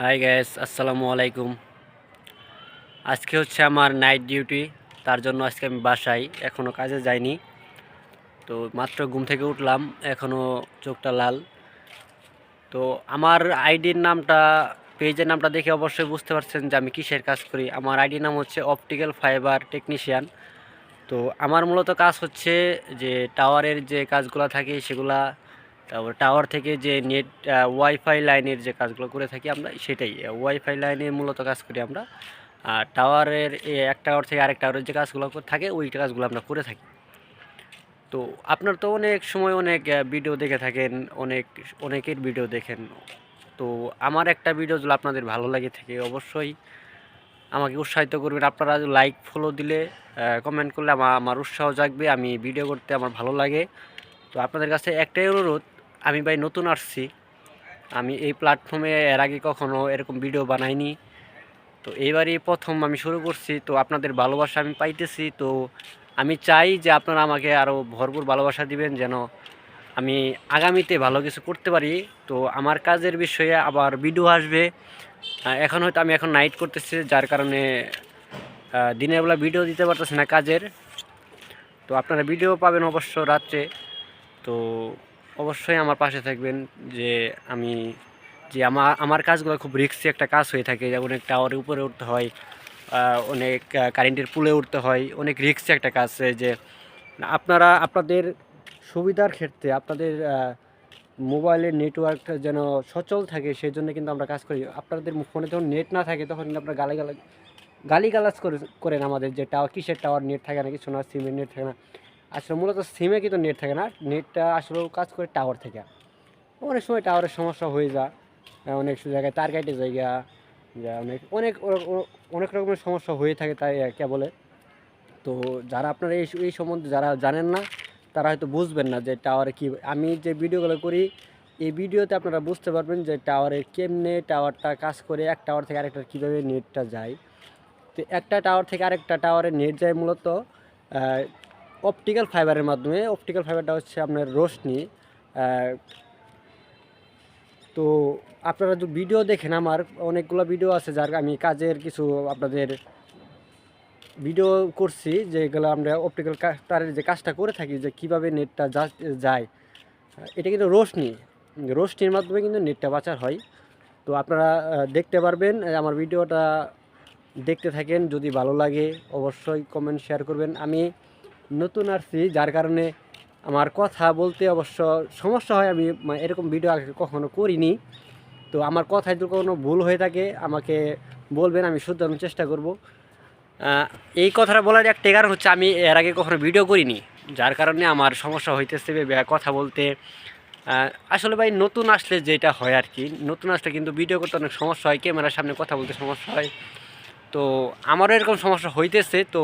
High gas আসসালামু আলাইকুম আজকে হচ্ছে আমার নাইট ডিউটি তার জন্য আজকে আমি বাসায় এখনও কাজে যাইনি। তো মাত্র ঘুম থেকে উঠলাম এখনও চোখটা লাল। তো আমার আইডির নামটা পেজের নামটা দেখে অবশ্যই বুঝতে পারছেন যে আমি কিসের কাজ করি। আমার আইডির নাম হচ্ছে অপটিক্যাল ফাইবার টেকনিশিয়ান তো আমার মূলত কাজ হচ্ছে যে টাওয়ারের যে কাজগুলো থাকে, সেগুলা তারপর টাওয়ার থেকে যে নেট ওয়াইফাই লাইনের যে কাজগুলো করে থাকি আমরা, সেটাই ওয়াইফাই লাইনে মূলত কাজ করি আমরা। আর টাওয়ারের এক টাওয়ার থেকে আরেক টাওয়ারের যে কাজগুলো থাকে, ওই কাজগুলো আমরা করে থাকি। তো আপনার তো অনেক সময় অনেক ভিডিও দেখে থাকেন, অনেক, অনেকের ভিডিও দেখেন। তো আমার একটা ভিডিও যদি আপনাদের ভালো লাগে থাকে, অবশ্যই আমাকে উৎসাহিত করবেন। আপনারা লাইক ফলো দিলে কমেন্ট করলে আমার আমার উৎসাহ জাগবে, আমি ভিডিও করতে আমার ভালো লাগে। তো আপনাদের কাছে একটাই অনুরোধ আমি ভাই নতুন আসছি। আমি এই প্ল্যাটফর্মে এর আগে কখনো এরকম ভিডিও বানাইনি। তো এইবারই প্রথম আমি শুরু করছি। তো আপনাদের ভালোবাসা আমি পাইতেছি। তো আমি চাই যে আপনারা আমাকে আরও ভরপুর ভালোবাসা দিবেন যেন আমি আগামীতে ভালো কিছু করতে পারি। তো আমার কাজের বিষয়ে আবার ভিডিও আসবে। এখন হয়তো আমি এখন নাইট করতেছি, যার কারণে দিনের বেলা ভিডিও দিতে পারতেছি না কাজের। তো আপনারা ভিডিও পাবেন অবশ্য রাত্রে। তো অবশ্যই আমার পাশে থাকবেন যে আমি, যে আমার আমার কাজগুলো খুব রিস্কি একটা কাজ হয়ে থাকে। যেমন অনেক টাওয়ারের উপরে উঠতে হয় অনেক কারেন্টের পুলে উঠতে হয়, অনেক রিস্কি একটা কাজ যে আপনারা, আপনাদের সুবিধার ক্ষেত্রে, আপনাদের মোবাইলের নেটওয়ার্ক যেন সচল থাকে সেই জন্য কিন্তু আমরা কাজ করি। আপনাদের ফোনে যখন নেট না থাকে, তখন কিন্তু আপনারা গালি গালাজ গালি গালাজ করে, করেন আমাদের যে টাওয়ার কিসের টাওয়ার নেট থাকে না, কিছু না সিমের নেট থাকে না। আসলে মূলত সিমে কিন্তু নেট থাকে না। নেটটা আসলে কাজ করে টাওয়ার থেকে। অনেক সময় টাওয়ারের সমস্যা হয়ে যায়। অনেক জায়গায় তার কাটে জায়গা যা অনেক অনেক অনেক রকমের সমস্যা হয়ে থাকে তাই আহ, কে বলে। তো যারা আপনারা এই এই সম্বন্ধে যারা জানেন না তারা হয়তো বুঝবেন না যে টাওয়ারে কী আমি যে ভিডিওগুলো করি এই ভিডিওতে আপনারা বুঝতে পারবেন যে টাওয়ারে কেমনে টাওয়ারটা কাজ করে এক টাওয়ার থেকে আরেকটা কীভাবে নেটটা যায়। তো একটা টাওয়ার থেকে আরেকটা টাওয়ারে নেট যায় মূলত অপটিক্যাল ফাইবারের মাধ্যমে অপটিক্যাল ফাইবারটা হচ্ছে আপনার রোশনি। তো আপনারা যে ভিডিও দেখেন আমার, অনেকগুলো ভিডিও আছে যার আমি কাজের কিছু আপনাদের ভিডিও করছি, যেগুলো আমরা অপটিক্যাল তারের যে কাজটা করে থাকি যে কীভাবে নেটটা যায়। এটা কিন্তু রোশনি। রোশনির মাধ্যমে কিন্তু নেটটা বাঁচার হয়। তো আপনারা দেখতে পারবেন আমার ভিডিওটা দেখতে থাকেন। যদি ভালো লাগে, অবশ্যই কমেন্ট শেয়ার করবেন। আমি নতুন আসছি, যার কারণে আমার কথা বলতে অবশ্য সমস্যা হয়, আমি এরকম ভিডিও আগে কখনো করিনি। তো আমার কথায় যদি কোনো ভুল হয়ে থাকে, আমাকে বলবেন, আমি শুধরানোর চেষ্টা করব। এই কথাটা বলার একটা কারণ হচ্ছে, আমি এর আগে কখনো ভিডিও করিনি, যার কারণে আমার সমস্যা হইতেছে কথা বলতে। আসলে ভাই, নতুন আসলে যেটা হয় আর কি, নতুন আসলে কিন্তু ভিডিও করতে অনেক সমস্যা হয় ক্যামেরার সামনে কথা বলতে সমস্যা হয়। তো আমারও এরকম সমস্যা হইতেছে, তো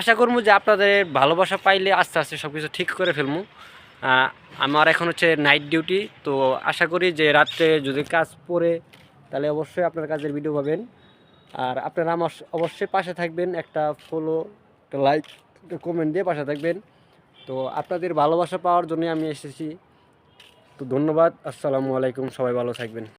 আশা করব যে আপনাদের ভালোবাসা পাইলে আস্তে আস্তে সব কিছু ঠিক করে ফেলব। আমার এখন হচ্ছে নাইট ডিউটি তো আশা করি যে রাত্রে যদি কাজ পড়ে, তাহলে অবশ্যই আপনার কাজের ভিডিও পাবেন। আর আপনারা আমার অবশ্যই পাশে থাকবেন, একটা ফলো একটা লাইক একটা কমেন্ট দিয়ে পাশে থাকবেন। তো আপনাদের ভালোবাসা পাওয়ার জন্য আমি এসেছি। তো ধন্যবাদ, আসসালামু আলাইকুম, সবাই ভালো থাকবেন।